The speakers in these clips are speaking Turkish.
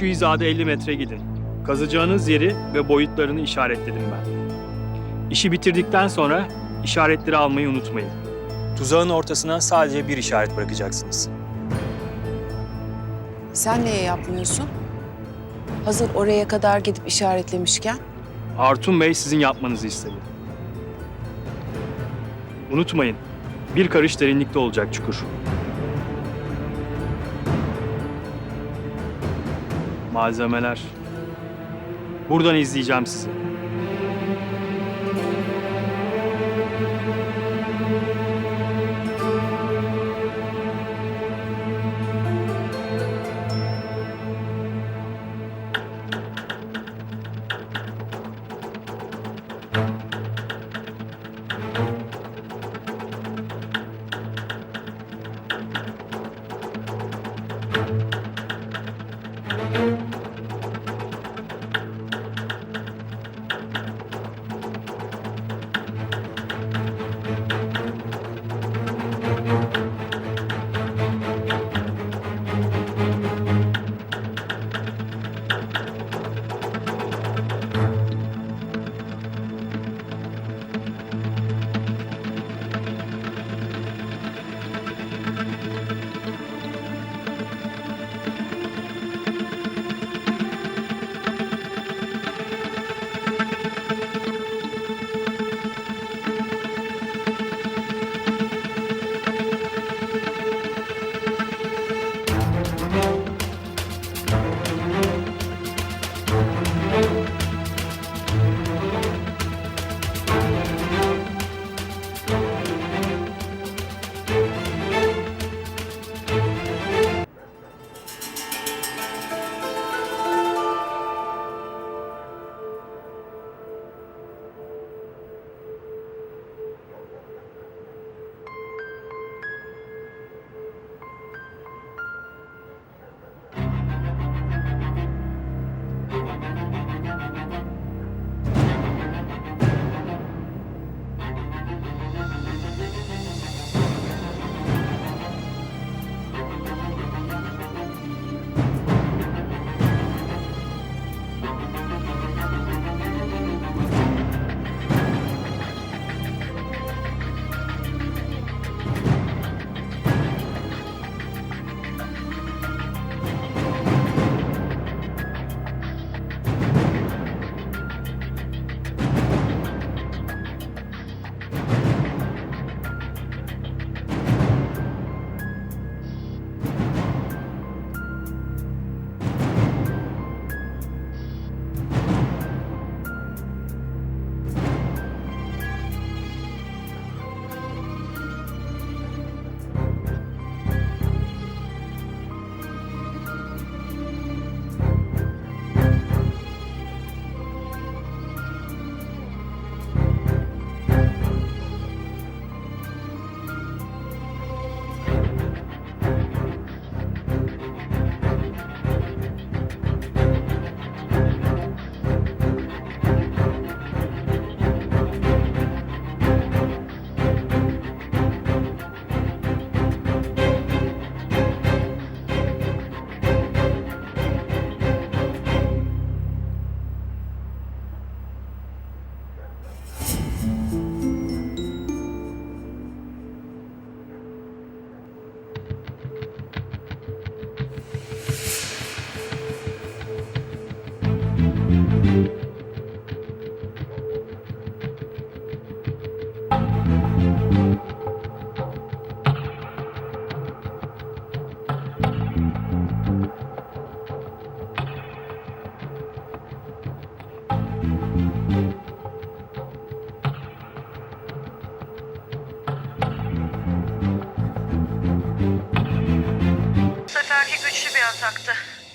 Şu hizada 50 metre gidin. Kazacağınız yeri ve boyutlarını işaretledim ben. İşi bitirdikten sonra işaretleri almayı unutmayın. Tuzağın ortasına sadece bir işaret bırakacaksınız. Sen niye yapmıyorsun? Hazır oraya kadar gidip işaretlemişken. Artun Bey sizin yapmanızı istedi. Unutmayın, bir karış derinlikte olacak çukur. Malzemeler. Buradan izleyeceğim sizi.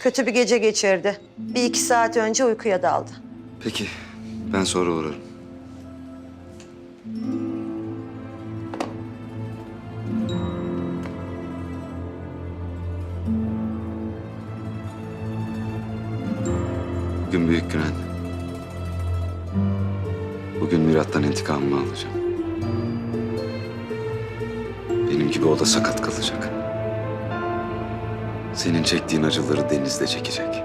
Kötü bir gece geçirdi. Bir iki saat önce uykuya daldı. Peki, ben sonra uğrarım. Bugün büyük gün anne. Bugün Mirat'tan intikamımı alacağım. Benim gibi o da sakat kalacak. Senin çektiğin acıları Deniz de çekecek.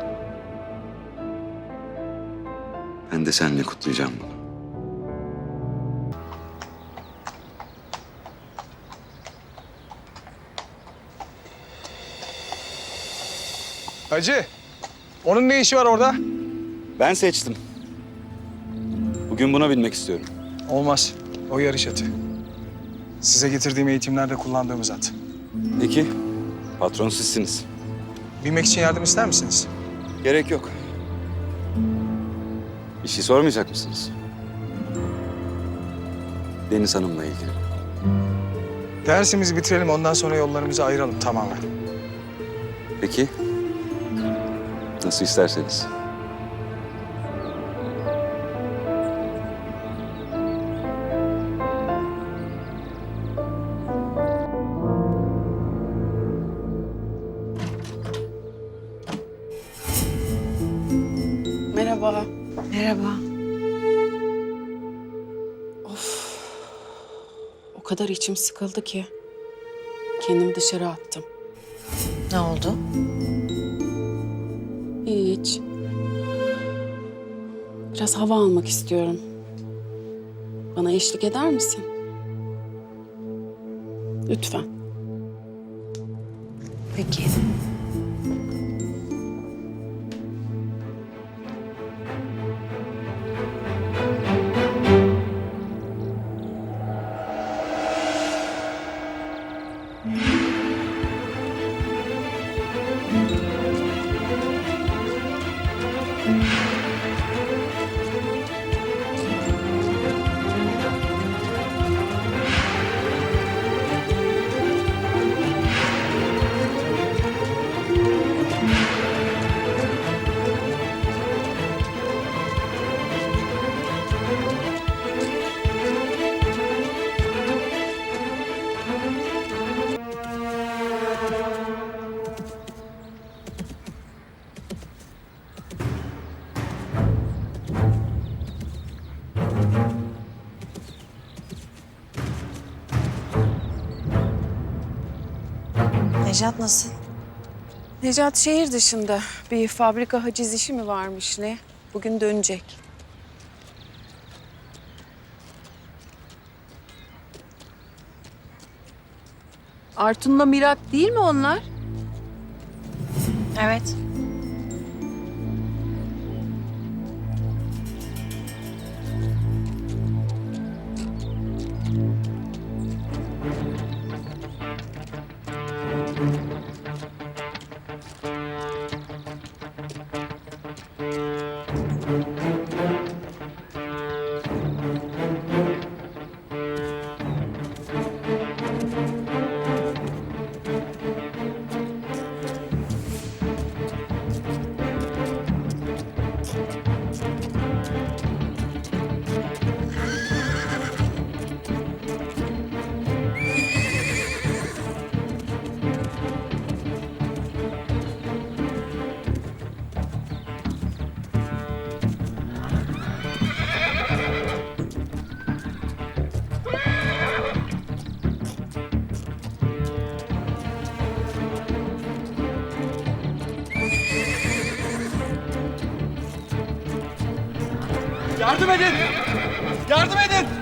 Ben de seninle kutlayacağım bunu. Hacı, onun ne işi var orada? Ben seçtim. Bugün buna binmek istiyorum. Olmaz. O yarış atı. Size getirdiğim eğitimlerde kullandığımız at. Peki, patron sizsiniz. Binmek için yardım ister misiniz? Gerek yok. Bir şey sormayacak mısınız? Deniz Hanım'la ilgili. Dersimizi bitirelim ondan sonra yollarımızı ayıralım tamamen. Peki, nasıl isterseniz. Kadar içim sıkıldı ki. Kendimi dışarı attım. Ne oldu? Hiç. Biraz hava almak istiyorum. Bana eşlik eder misin? Lütfen. Peki. Necat nasıl? Necat şehir dışında. Bir fabrika haciz işi mi varmış ne? Bugün dönecek. Artun'la Mirat değil mi onlar? Evet. Yardım edin! Yardım edin!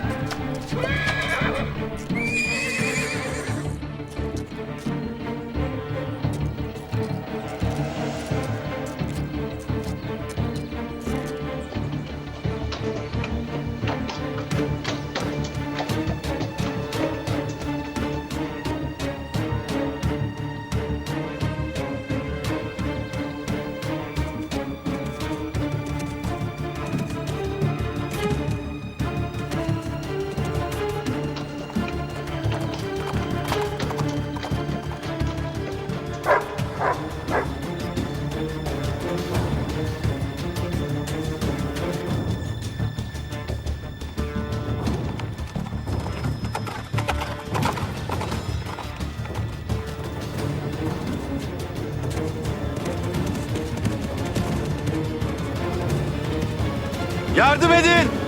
Yardım edin!